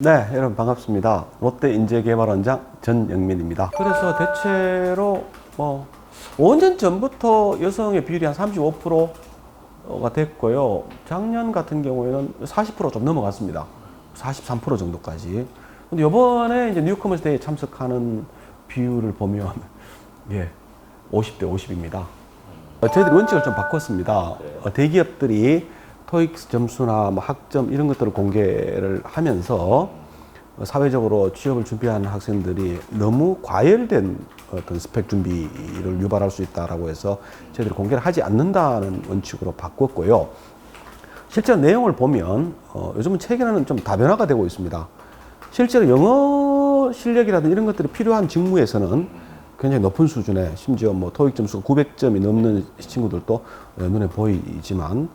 네, 여러분 반갑습니다. 롯데 인재개발원장 전영민입니다. 그래서 대체로 뭐 5년 전부터 여성의 비율이 한 35%가 됐고요. 작년 같은 경우에는 40%좀 넘어갔습니다. 43% 정도까지. 근데 이번에 이제 뉴커머스 대회에 참석하는 비율을 보면 예, 50대 50입니다. 저희들이 원칙을 좀 바꿨습니다. 어, 대기업들이 토익 점수나 뭐 학점 이런 것들을 공개를 하면서 어, 사회적으로 취업을 준비하는 학생들이 너무 과열된 어떤 스펙 준비를 유발할 수 있다라고 해서 저희들이 공개를 하지 않는다는 원칙으로 바꿨고요. 실제 내용을 보면 어, 요즘은 최근에는 좀 다변화가 되고 있습니다. 실제로 영어 실력이라든지 이런 것들이 필요한 직무에서는 굉장히 높은 수준의 심지어 뭐 토익 점수가 900점이 넘는 친구들도 어, 눈에 보이지만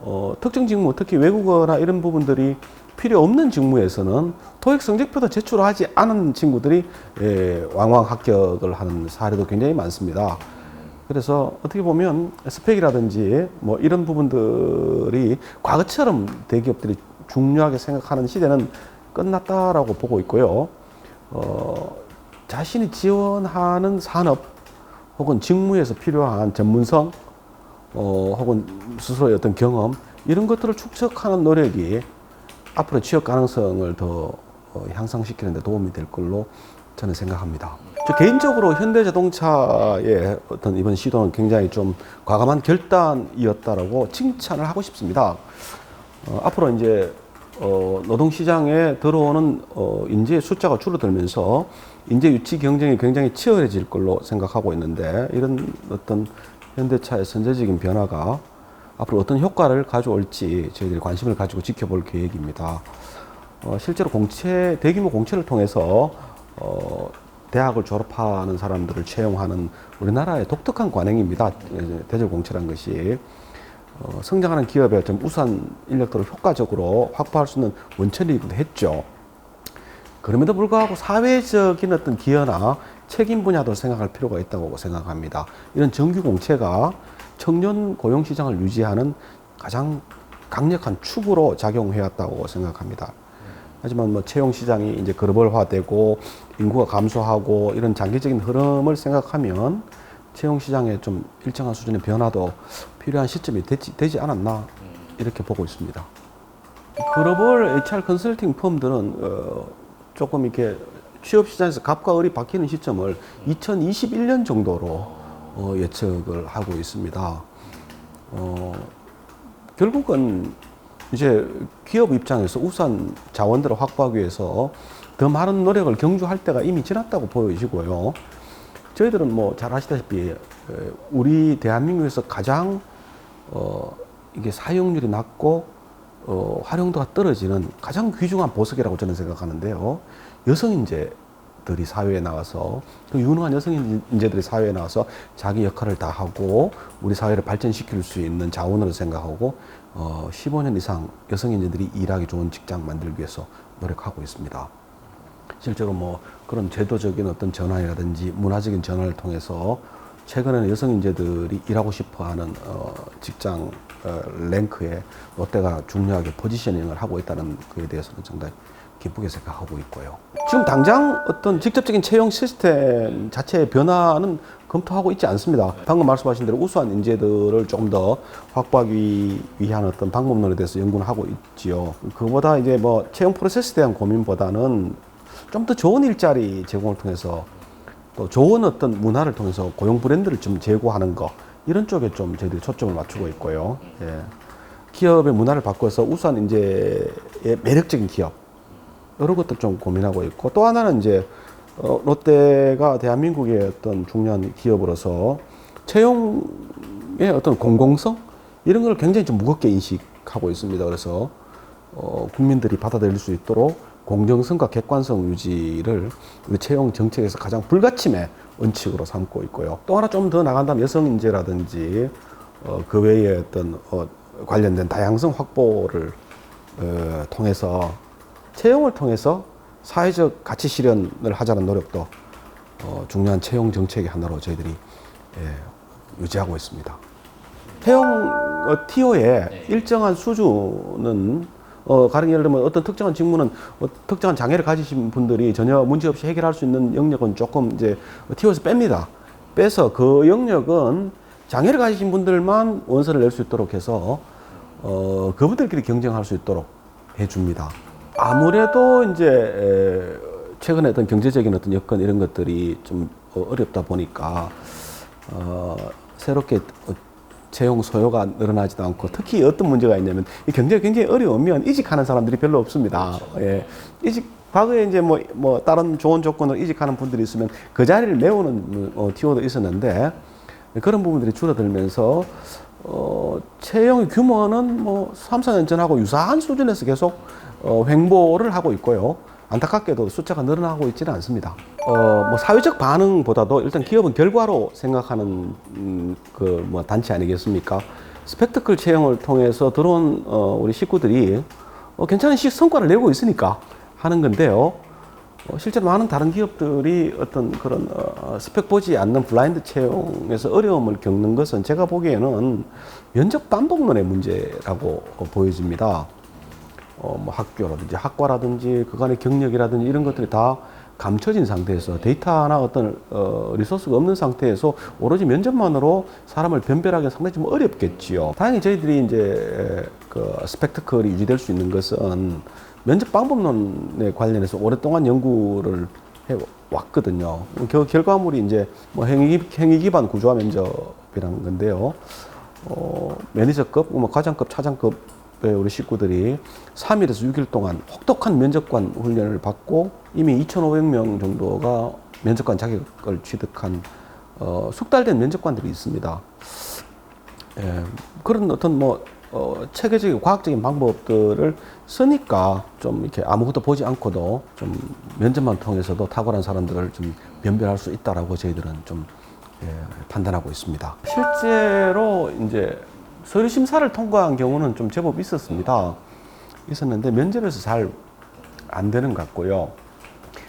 어, 특정 직무 특히 외국어나 이런 부분들이 필요 없는 직무에서는 토익 성적표도 제출하지 않은 친구들이 예, 왕왕 합격을 하는 사례도 굉장히 많습니다. 그래서 어떻게 보면 스펙이라든지 뭐 이런 부분들이 과거처럼 대기업들이 중요하게 생각하는 시대는 끝났다라고 보고 있고요. 어, 자신이 지원하는 산업 혹은 직무에서 필요한 전문성 어, 혹은 스스로의 어떤 경험 이런 것들을 축적하는 노력이 앞으로 취업 가능성을 더 어, 향상시키는 데 도움이 될 걸로 저는 생각합니다. 저 개인적으로 현대자동차의 어떤 이번 시도는 굉장히 좀 과감한 결단이었다라고 칭찬을 하고 싶습니다. 어, 앞으로 이제 어, 노동시장에 들어오는 어, 인재의 숫자가 줄어들면서 인재 유치 경쟁이 굉장히 치열해질 걸로 생각하고 있는데 이런 어떤 현대차의 선제적인 변화가 앞으로 어떤 효과를 가져올지 저희들이 관심을 가지고 지켜볼 계획입니다. 어, 실제로 공채 대규모 공채를 통해서 어, 대학을 졸업하는 사람들을 채용하는 우리나라의 독특한 관행입니다. 예, 대졸 공채란 것이 어, 성장하는 기업의 좀 우수한 인력들을 효과적으로 확보할 수 있는 원천이기도 했죠. 그럼에도 불구하고 사회적인 어떤 기여나 책임 분야도 생각할 필요가 있다고 생각합니다. 이런 정규 공채가 청년 고용 시장을 유지하는 가장 강력한 축으로 작용해왔다고 생각합니다. 하지만 뭐 채용 시장이 이제 글로벌화되고 인구가 감소하고 이런 장기적인 흐름을 생각하면 채용 시장에 좀 일정한 수준의 변화도 필요한 시점이 되지, 되지 않았나 이렇게 보고 있습니다. 글로벌 HR 컨설팅 펌들은 어, 조금 이렇게 취업 시장에서 값과 을이 바뀌는 시점을 2021년 정도로 어, 예측을 하고 있습니다. 어, 결국은 이제 기업 입장에서 우수한 자원들을 확보하기 위해서 더 많은 노력을 경주할 때가 이미 지났다고 보여지고요. 저희들은 뭐 잘 아시다시피 에, 우리 대한민국에서 가장 어, 이게 사용률이 낮고 어, 활용도가 떨어지는 가장 귀중한 보석이라고 저는 생각하는데요. 여성 인재들이 사회에 나와서 그 유능한 여성 인재들이 사회에 나와서 자기 역할을 다 하고 우리 사회를 발전시킬 수 있는 자원으로 생각하고 어, 15년 이상 여성 인재들이 일하기 좋은 직장 만들기 위해서 노력하고 있습니다. 실제로 뭐 그런 제도적인 어떤 전환이라든지 문화적인 전환을 통해서 최근에는 여성 인재들이 일하고 싶어하는 어, 직장 어, 랭크에 롯데가 중요하게 포지셔닝을 하고 있다는 것에 대해서는 상당히 기쁘게 생각하고 있고요. 지금 당장 어떤 직접적인 채용 시스템 자체의 변화는 검토하고 있지 않습니다. 방금 말씀하신 대로 우수한 인재들을 좀 더 확보하기 위한 어떤 방법론에 대해서 연구를 하고 있지요. 그보다 이제 뭐 채용 프로세스에 대한 고민보다는 좀 더 좋은 일자리 제공을 통해서 또 좋은 어떤 문화를 통해서 고용 브랜드를 좀 제고하는 거 이런 쪽에 좀 저희들이 초점을 맞추고 있고요. 예. 기업의 문화를 바꿔서 우수한 인재의 매력적인 기업 이런 것들 좀 고민하고 있고 또 하나는 이제 어, 롯데가 대한민국의 어떤 중요한 기업으로서 채용의 어떤 공공성 이런 걸 굉장히 좀 무겁게 인식하고 있습니다. 그래서 어, 국민들이 받아들일 수 있도록 공정성과 객관성 유지를 우리 채용 정책에서 가장 불가침의 원칙으로 삼고 있고요. 또 하나 좀 더 나간다면 여성 인재라든지 어, 그 외에 어떤 어, 관련된 다양성 확보를 어, 통해서 채용을 통해서 사회적 가치 실현을 하자는 노력도 어, 중요한 채용 정책의 하나로 저희들이 예, 유지하고 있습니다. 채용 어, TO의 일정한 수준은 어, 가령 예를 들면 어떤 특정한 직무는 어, 특정한 장애를 가지신 분들이 전혀 문제 없이 해결할 수 있는 영역은 조금 이제 튀어서 뺍니다. 빼서 그 영역은 장애를 가지신 분들만 원서를 낼 수 있도록 해서 어, 그분들끼리 경쟁할 수 있도록 해줍니다. 아무래도 이제 에, 최근에 어떤 경제적인 어떤 여건 이런 것들이 좀 어, 어렵다 보니까 어, 새롭게 어, 채용 소요가 늘어나지도 않고 특히 어떤 문제가 있냐면 이 경제가 굉장히 어려우면 이직하는 사람들이 별로 없습니다. 예. 이직 과거에 이제 뭐, 뭐 다른 좋은 조건으로 이직하는 분들이 있으면 그 자리를 메우는 어, 티오도 있었는데 그런 부분들이 줄어들면서 어, 채용의 규모는 뭐 3, 4년 전하고 유사한 수준에서 계속 어, 횡보를 하고 있고요. 안타깝게도 숫자가 늘어나고 있지는 않습니다. 어, 뭐 사회적 반응보다도 일단 기업은 결과로 생각하는 음, 그뭐 단체 아니겠습니까? 스펙터클 채용을 통해서 들어온 어, 우리 식구들이 어, 괜찮은 시 성과를 내고 있으니까 하는 건데요. 어, 실제로 많은 다른 기업들이 어떤 그런 어, 스펙 보지 않는 블라인드 채용에서 어려움을 겪는 것은 제가 보기에는 면접 반복론의 문제라고 어, 보여집니다. 어, 뭐 학교라든지 학과라든지 그간의 경력이라든지 이런 것들이 다 감춰진 상태에서 데이터나 어떤 어, 리소스가 없는 상태에서 오로지 면접만으로 사람을 변별하기 상당히 좀 어렵겠지요. 다행히 저희들이 이제 그 스펙터클이 유지될 수 있는 것은 면접 방법론에 관련해서 오랫동안 연구를 해 왔거든요. 그 결과물이 이제 뭐 행위, 행위 기반 구조화 면접이라는 건데요. 어, 매니저급, 뭐 과장급, 차장급 의 우리 식구들이 3일에서 6일 동안 혹독한 면접관 훈련을 받고 이미 2,500명 정도가 면접관 자격을 취득한 어, 숙달된 면접관들이 있습니다. 예, 그런 어떤 뭐 어, 체계적인 과학적인 방법들을 쓰니까 좀 이렇게 아무것도 보지 않고도 좀 면접만 통해서도 탁월한 사람들을 좀 변별할 수 있다라고 저희들은 좀 예, 판단하고 있습니다. 실제로 이제 서류 심사를 통과한 경우는 좀 제법 있었습니다. 있었는데 면접에서 잘 안 되는 것 같고요.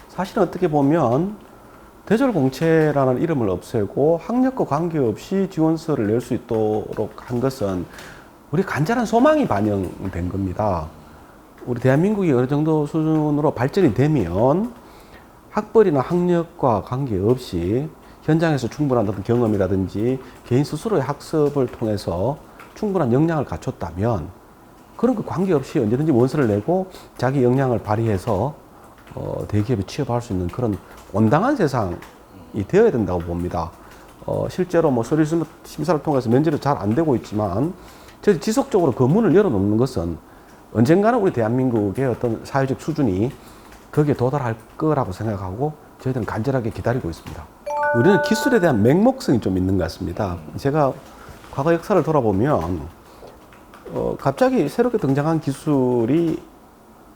사실은 어떻게 보면 대졸 공채라는 이름을 없애고 학력과 관계없이 지원서를 낼 수 있도록 한 것은 우리 간절한 소망이 반영된 겁니다. 우리 대한민국이 어느 정도 수준으로 발전이 되면 학벌이나 학력과 관계없이 현장에서 충분한 어떤 경험이라든지 개인 스스로의 학습을 통해서 충분한 역량을 갖췄다면 그런 거 관계없이 언제든지 원서를 내고 자기 역량을 발휘해서 어, 대기업에 취업할 수 있는 그런 온당한 세상이 되어야 된다고 봅니다. 어, 실제로 뭐 서류 심- 심사를 통해서 면접이 잘 안 되고 있지만 저희 지속적으로 그 문을 열어놓는 것은 언젠가는 우리 대한민국의 어떤 사회적 수준이 거기에 도달할 거라고 생각하고 저희들은 간절하게 기다리고 있습니다. 우리는 기술에 대한 맹목성이 좀 있는 것 같습니다. 제가 과거 역사를 돌아보면 어, 갑자기 새롭게 등장한 기술이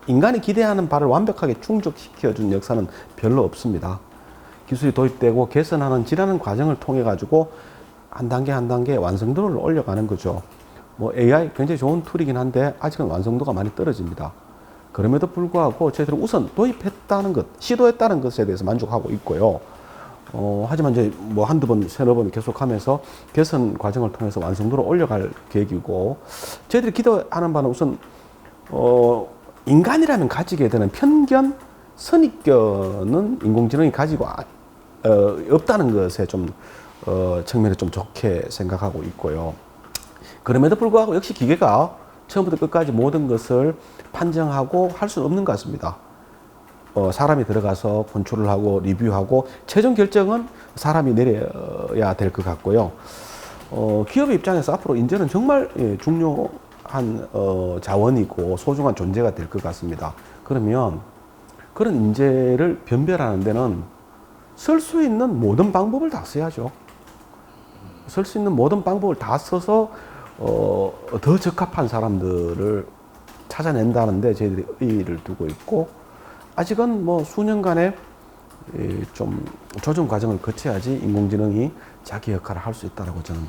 인간이 기대하는 바를 완벽하게 충족시켜준 역사는 별로 없습니다. 기술이 도입되고 개선하는 지라는 과정을 통해 가지고 한 단계 한 단계 완성도를 올려가는 거죠. 뭐 AI 굉장히 좋은 툴이긴 한데 아직은 완성도가 많이 떨어집니다. 그럼에도 불구하고 저희들은 우선 도입했다는 것, 시도했다는 것에 대해서 만족하고 있고요. 어, 하지만 이제 뭐 한두 번, 세너 번 계속하면서 개선 과정을 통해서 완성도를 올려갈 계획이고, 저희들이 기도하는 바는 우선, 어, 인간이라면 가지게 되는 편견, 선입견은 인공지능이 가지고 아- 어, 없다는 것에 좀, 어, 측면에 좀 좋게 생각하고 있고요. 그럼에도 불구하고 역시 기계가 처음부터 끝까지 모든 것을 판정하고 할 수는 없는 것 같습니다. 어, 사람이 들어가서 컨트롤을 하고 리뷰하고 최종 결정은 사람이 내려야 될 것 같고요. 어, 기업의 입장에서 앞으로 인재는 정말 예, 중요한 어, 자원이고 소중한 존재가 될 것 같습니다. 그러면 그런 인재를 변별하는 데는 쓸 수 있는 모든 방법을 다 써야죠. 쓸 수 있는 모든 방법을 다 써서 어, 더 적합한 사람들을 찾아낸다는데 저희들이 의의를 두고 있고 아직은 뭐 수년간의 이, 좀 조정 과정을 거쳐야지 인공지능이 자기 역할을 할 수 있다라고 저는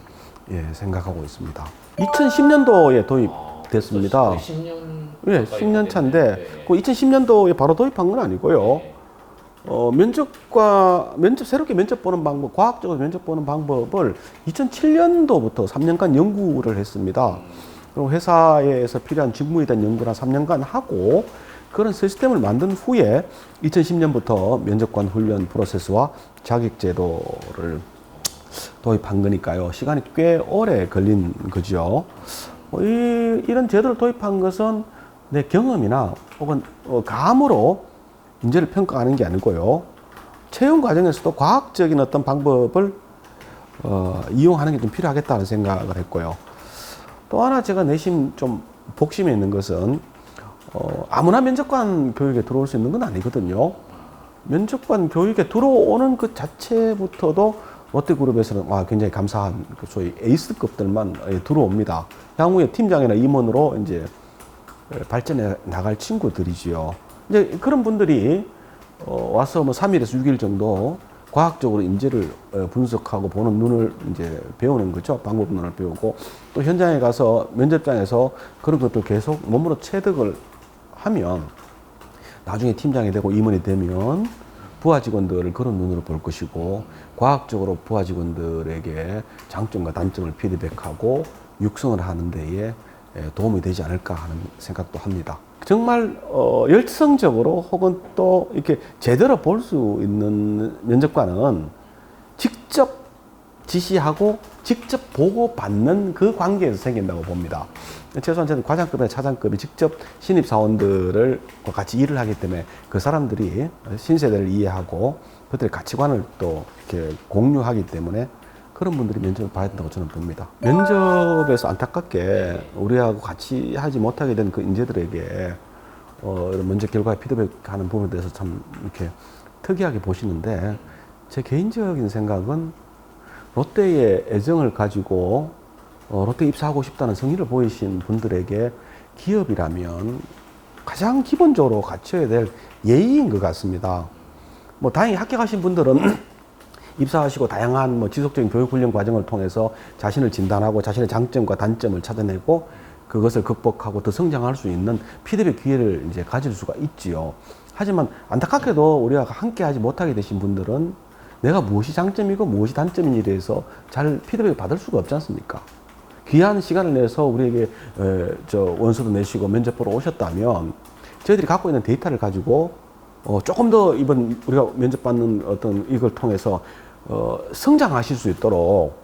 예, 생각하고 있습니다. 2010년도에 도입됐습니다. 10년 예, 10년 차인데 그 2010년도에 바로 도입한 건 아니고요. 어, 면접과 면접 새롭게 면접 보는 방법, 과학적으로 면접 보는 방법을 2007년도부터 3년간 연구를 했습니다. 그리고 회사에서 필요한 직무에 대한 연구를 한 3년간 하고 그런 시스템을 만든 후에 2010년부터 면접관 훈련 프로세스와 자격 제도를 도입한 거니까요. 시간이 꽤 오래 걸린 거죠. 어, 이, 이런 제도를 도입한 것은 내 경험이나 혹은 어, 감으로 문제를 평가하는 게 아니고요. 채용 과정에서도 과학적인 어떤 방법을 어, 이용하는 게 좀 필요하겠다는 생각을 했고요. 또 하나 제가 내심 좀 복심에 있는 것은 어, 아무나 면접관 교육에 들어올 수 있는 건 아니거든요. 면접관 교육에 들어오는 그 자체부터도 롯데그룹에서는 와 굉장히 감사한 그 소위 에이스급들만 예, 들어옵니다. 향후에 팀장이나 임원으로 이제 발전해 나갈 친구들이지요. 이제 그런 분들이 어, 와서 뭐 3일에서 6일 정도 과학적으로 인재를 어, 분석하고 보는 눈을 이제 배우는 거죠. 방법 눈을 배우고 또 현장에 가서 면접장에서 그런 것들 계속 몸으로 체득을 하면 나중에 팀장이 되고 임원이 되면 부하 직원들을 그런 눈으로 볼 것이고 과학적으로 부하 직원들에게 장점과 단점을 피드백하고 육성을 하는 데에 에, 도움이 되지 않을까 하는 생각도 합니다. 정말 어, 열성적으로 혹은 또 이렇게 제대로 볼 수 있는 면접관은 지시하고 직접 보고 받는 그 관계에서 생긴다고 봅니다. 최소한 저는 과장급이나 차장급이 직접 신입 사원들을 같이 일을 하기 때문에 그 사람들이 신세대를 이해하고 그들의 가치관을 또 이렇게 공유하기 때문에 그런 분들이 면접을 봐야 된다고 저는 봅니다. 면접에서 안타깝게 우리하고 같이 하지 못하게 된 그 인재들에게 어, 이런 결과에 피드백하는 부분에 대해서 참 이렇게 특이하게 보시는데 제 개인적인 생각은 롯데의 애정을 가지고 어, 롯데 입사하고 싶다는 성의를 보이신 분들에게 기업이라면 가장 기본적으로 갖춰야 될 예의인 것 같습니다. 뭐 다행히 합격하신 분들은 입사하시고 다양한 뭐 지속적인 교육 훈련 과정을 통해서 자신을 진단하고 자신의 장점과 단점을 찾아내고 그것을 극복하고 더 성장할 수 있는 피드백 기회를 이제 가질 수가 있지요. 하지만 안타깝게도 우리가 함께 하지 못하게 되신 분들은 내가 무엇이 장점이고 무엇이 단점인지에 대해서 잘 피드백을 받을 수가 없지 않습니까? 귀한 시간을 내서 우리에게 에, 저 원서도 내시고 면접 보러 오셨다면 저희들이 갖고 있는 데이터를 가지고 어, 조금 더 이번 우리가 면접 받는 어떤 이걸 통해서 어, 성장하실 수 있도록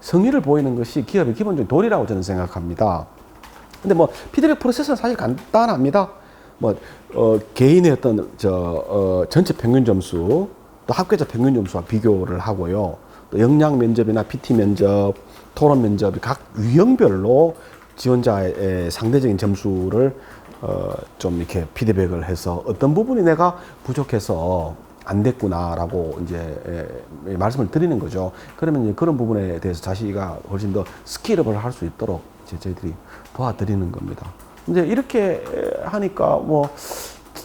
성의를 보이는 것이 기업의 기본적인 도리라고 저는 생각합니다. 근데 뭐 피드백 프로세스는 사실 간단합니다. 뭐 어, 개인의 어떤 저 어, 전체 평균 점수 또 합격자 평균 점수와 비교를 하고요. 또 역량 면접이나 PT 면접, 토론 면접이 각 유형별로 지원자의 상대적인 점수를 어, 좀 이렇게 피드백을 해서 어떤 부분이 내가 부족해서 안 됐구나라고 이제 예, 말씀을 드리는 거죠. 그러면 이제 그런 부분에 대해서 자기가 훨씬 더 스킬업을 할 수 있도록 이제 저희들이 도와드리는 겁니다. 이제 이렇게 하니까 뭐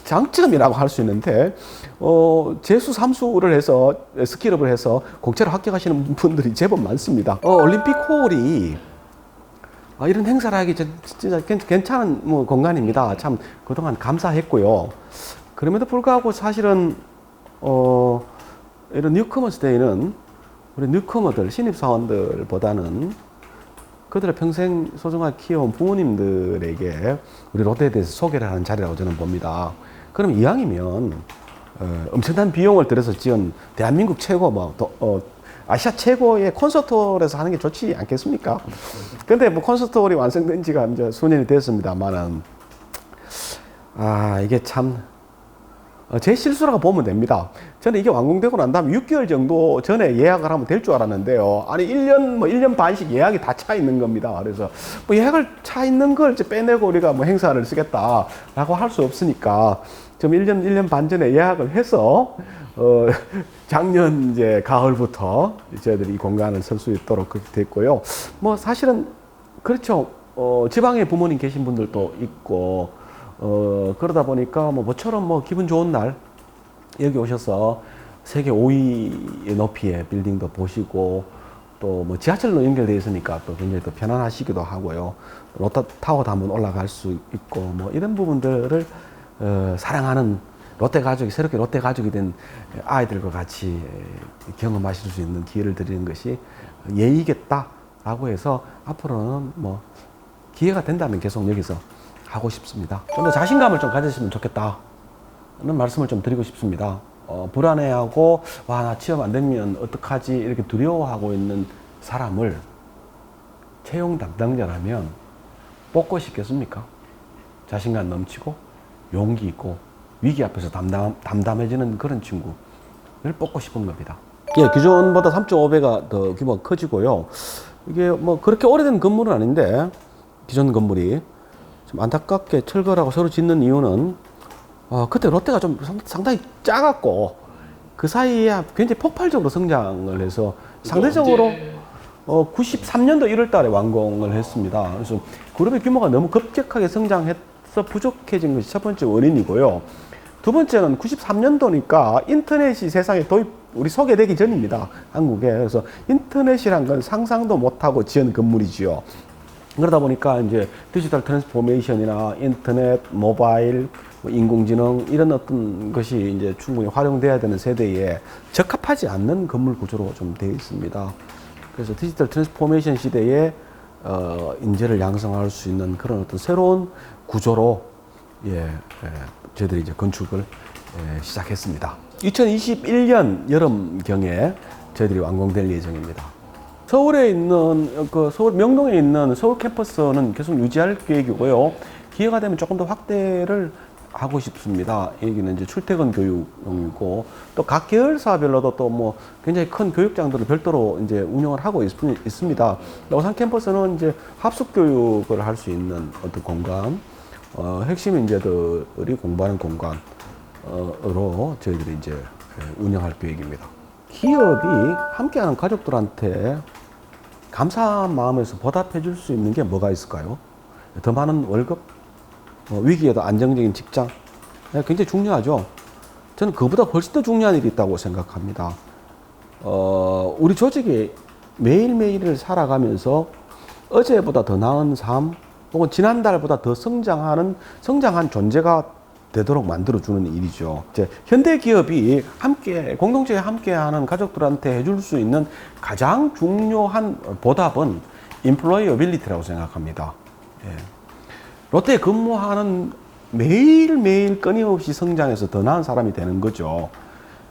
장점이라고 할 수 있는데 어, 재수 삼수를 해서 스킬업을 해서 공채로 합격하시는 분들이 제법 많습니다. 어, 올림픽 홀이 아, 이런 행사를 하기 전- 진짜 괜- 괜찮은 뭐 공간입니다. 참 그동안 감사했고요. 그럼에도 불구하고 사실은 어, 이런 뉴커머스 데이는 우리 뉴커머들 신입사원들보다는 그들의 평생 소중하게 키워온 부모님들에게 우리 롯데에 대해서 소개를 하는 자리라고 저는 봅니다. 그럼 이왕이면 어, 엄청난 비용을 들여서 지은 대한민국 최고 뭐 도- 어, 아시아 최고의 콘서트홀에서 하는 게 좋지 않겠습니까? 근데 뭐 콘서트홀이 완성된 지가 이제 수년이 됐습니다만은 아 이게 참 어, 제 실수라고 보면 됩니다. 저는 이게 완공되고 난 다음에 6개월 정도 전에 예약을 하면 될 줄 알았는데요. 아니, 1년, 뭐, 1년 반씩 예약이 다 차 있는 겁니다. 그래서 뭐 예약을 차 있는 걸 이제 빼내고 우리가 뭐 행사를 쓰겠다라고 할 수 없으니까 좀 1년, 1년 반 전에 예약을 해서, 어, 작년 이제 가을부터 저희들이 이 공간을 쓸 수 있도록 그렇게 됐고요. 뭐 사실은 그렇죠. 어, 지방에 부모님 계신 분들도 있고, 어, 그러다 보니까 뭐 모처럼 뭐 기분 좋은 날 여기 오셔서 세계 5위의 높이의 빌딩도 보시고 또 뭐 지하철로 연결되어 있으니까 또 굉장히 더 편안하시기도 하고요. 롯데 타워도 한번 올라갈 수 있고 뭐 이런 부분들을 어, 사랑하는 롯데 가족이 새롭게 롯데 가족이 된 아이들과 같이 경험하실 수 있는 기회를 드리는 것이 예의겠다라고 해서 앞으로는 뭐 기회가 된다면 계속 여기서 하고 싶습니다. 좀 더 자신감을 좀 가졌으면 좋겠다. 는 말씀을 좀 드리고 싶습니다. 어, 불안해하고 와 나 취업 안 되면 어떡하지 이렇게 두려워하고 있는 사람을 채용 담당자라면 뽑고 싶겠습니까? 자신감 넘치고 용기 있고 위기 앞에서 담담, 담담해지는 그런 친구를 뽑고 싶은 겁니다. 예, 기존보다 3.5배가 더 규모가 커지고요. 이게 뭐 그렇게 오래된 건물은 아닌데 기존 건물이 좀 안타깝게 철거라고 새로 짓는 이유는 어, 그때 롯데가 좀 상- 상당히 작았고 그 사이에 굉장히 폭발적으로 성장을 해서 상대적으로 어, 93년도 1월 달에 완공을 했습니다. 그래서 그룹의 규모가 너무 급격하게 성장해서 부족해진 것이 첫 번째 원인이고요. 두 번째는 93년도니까 인터넷이 세상에 도입, 우리 소개되기 전입니다. 한국에. 그래서 인터넷이란 건 상상도 못하고 지은 건물이지요. 그러다 보니까 이제 디지털 트랜스포메이션이나 인터넷, 모바일, 뭐 인공지능 이런 어떤 것이 이제 충분히 활용돼야 되는 세대에 적합하지 않는 건물 구조로 좀 되어 있습니다. 그래서 디지털 트랜스포메이션 시대에 어, 인재를 양성할 수 있는 그런 어떤 새로운 구조로 예, 예 저희들이 이제 건축을 예, 시작했습니다. 2021년 여름경에 저희들이 완공될 예정입니다. 서울에 있는 그 서울 명동에 있는 서울 캠퍼스는 계속 유지할 계획이고요. 기회가 되면 조금 더 확대를 하고 싶습니다. 여기는 이제 출퇴근 교육이고 또 각 계열사별로도 또 뭐 굉장히 큰 교육장들을 별도로 이제 운영을 하고 있, 있습니다. 오산 캠퍼스는 이제 합숙 교육을 할 수 있는 어떤 공간, 어, 핵심 인재들이 공부하는 공간으로 저희들이 이제 운영할 계획입니다. 기업이 함께하는 가족들한테 감사한 마음에서 보답해 줄 수 있는 게 뭐가 있을까요? 더 많은 월급, 어, 위기에도 안정적인 직장, 네, 굉장히 중요하죠. 저는 그보다 훨씬 더 중요한 일이 있다고 생각합니다. 어, 우리 조직이 매일매일을 살아가면서 어제보다 더 나은 삶, 혹은 지난달보다 더 성장하는, 성장한 존재가 되도록 만들어주는 일이죠. 이제 현대 기업이 함께, 공동체에 함께 하는 가족들한테 해줄 수 있는 가장 중요한 보답은 인플로이어빌리티라고 생각합니다. 예. 롯데에 근무하는 매일매일 끊임없이 성장해서 더 나은 사람이 되는 거죠.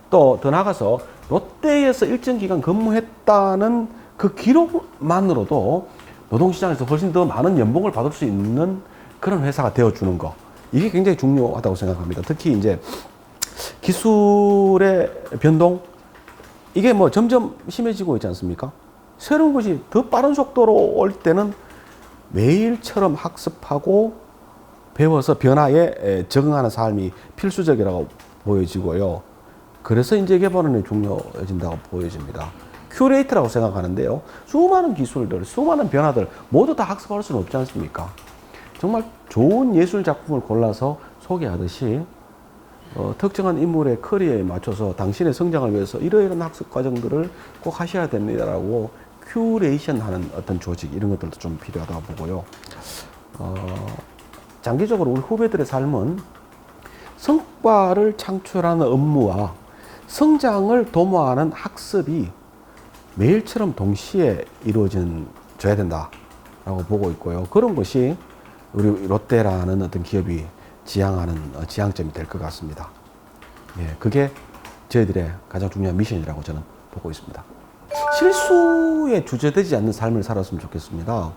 또 더 나가서 롯데에서 일정 기간 근무했다는 그 기록만으로도 노동시장에서 훨씬 더 많은 연봉을 받을 수 있는 그런 회사가 되어주는 거. 이게 굉장히 중요하다고 생각합니다. 특히 이제 기술의 변동, 이게 뭐 점점 심해지고 있지 않습니까? 새로운 것이 더 빠른 속도로 올 때는 매일처럼 학습하고 배워서 변화에 적응하는 삶이 필수적이라고 보여지고요. 그래서 인재 개발은 중요해진다고 보여집니다. 큐레이터라고 생각하는데요. 수많은 기술들, 수많은 변화들 모두 다 학습할 수는 없지 않습니까? 정말 좋은 예술 작품을 골라서 소개하듯이 어, 특정한 인물의 커리어에 맞춰서 당신의 성장을 위해서 이러이러한 학습 과정들을 꼭 하셔야 됩니다라고 큐레이션 하는 어떤 조직 이런 것들도 좀 필요하다고 보고요. 어, 장기적으로 우리 후배들의 삶은 성과를 창출하는 업무와 성장을 도모하는 학습이 매일처럼 동시에 이루어져야 된다라고 보고 있고요. 그런 것이 우리 롯데라는 어떤 기업이 지향하는 어, 지향점이 될 것 같습니다. 예, 그게 저희들의 가장 중요한 미션이라고 저는 보고 있습니다. 실수에 주저되지 않는 삶을 살았으면 좋겠습니다.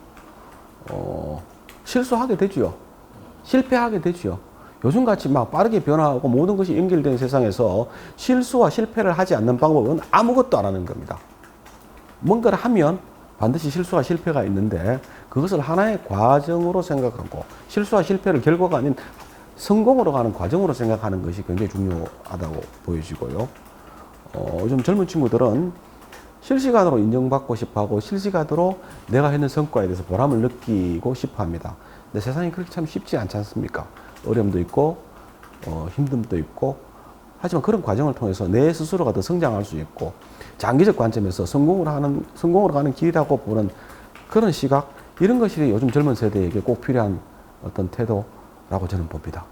어, 실수하게 되지요. 실패하게 되지요. 요즘 같이 막 빠르게 변화하고 모든 것이 연결된 세상에서 실수와 실패를 하지 않는 방법은 아무것도 안 하는 겁니다. 뭔가를 하면 반드시 실수와 실패가 있는데 그것을 하나의 과정으로 생각하고 실수와 실패를 결과가 아닌 성공으로 가는 과정으로 생각하는 것이 굉장히 중요하다고 보여지고요. 어, 요즘 젊은 친구들은 실시간으로 인정받고 싶어 하고 실시간으로 내가 했는 성과에 대해서 보람을 느끼고 싶어 합니다. 근데 세상이 그렇게 참 쉽지 않지 않습니까? 어려움도 있고, 어, 힘듦도 있고, 하지만 그런 과정을 통해서 내 스스로가 더 성장할 수 있고, 장기적 관점에서 성공을 하는, 성공으로 가는 길이라고 보는 그런 시각, 이런 것이 요즘 젊은 세대에게 꼭 필요한 어떤 태도라고 저는 봅니다.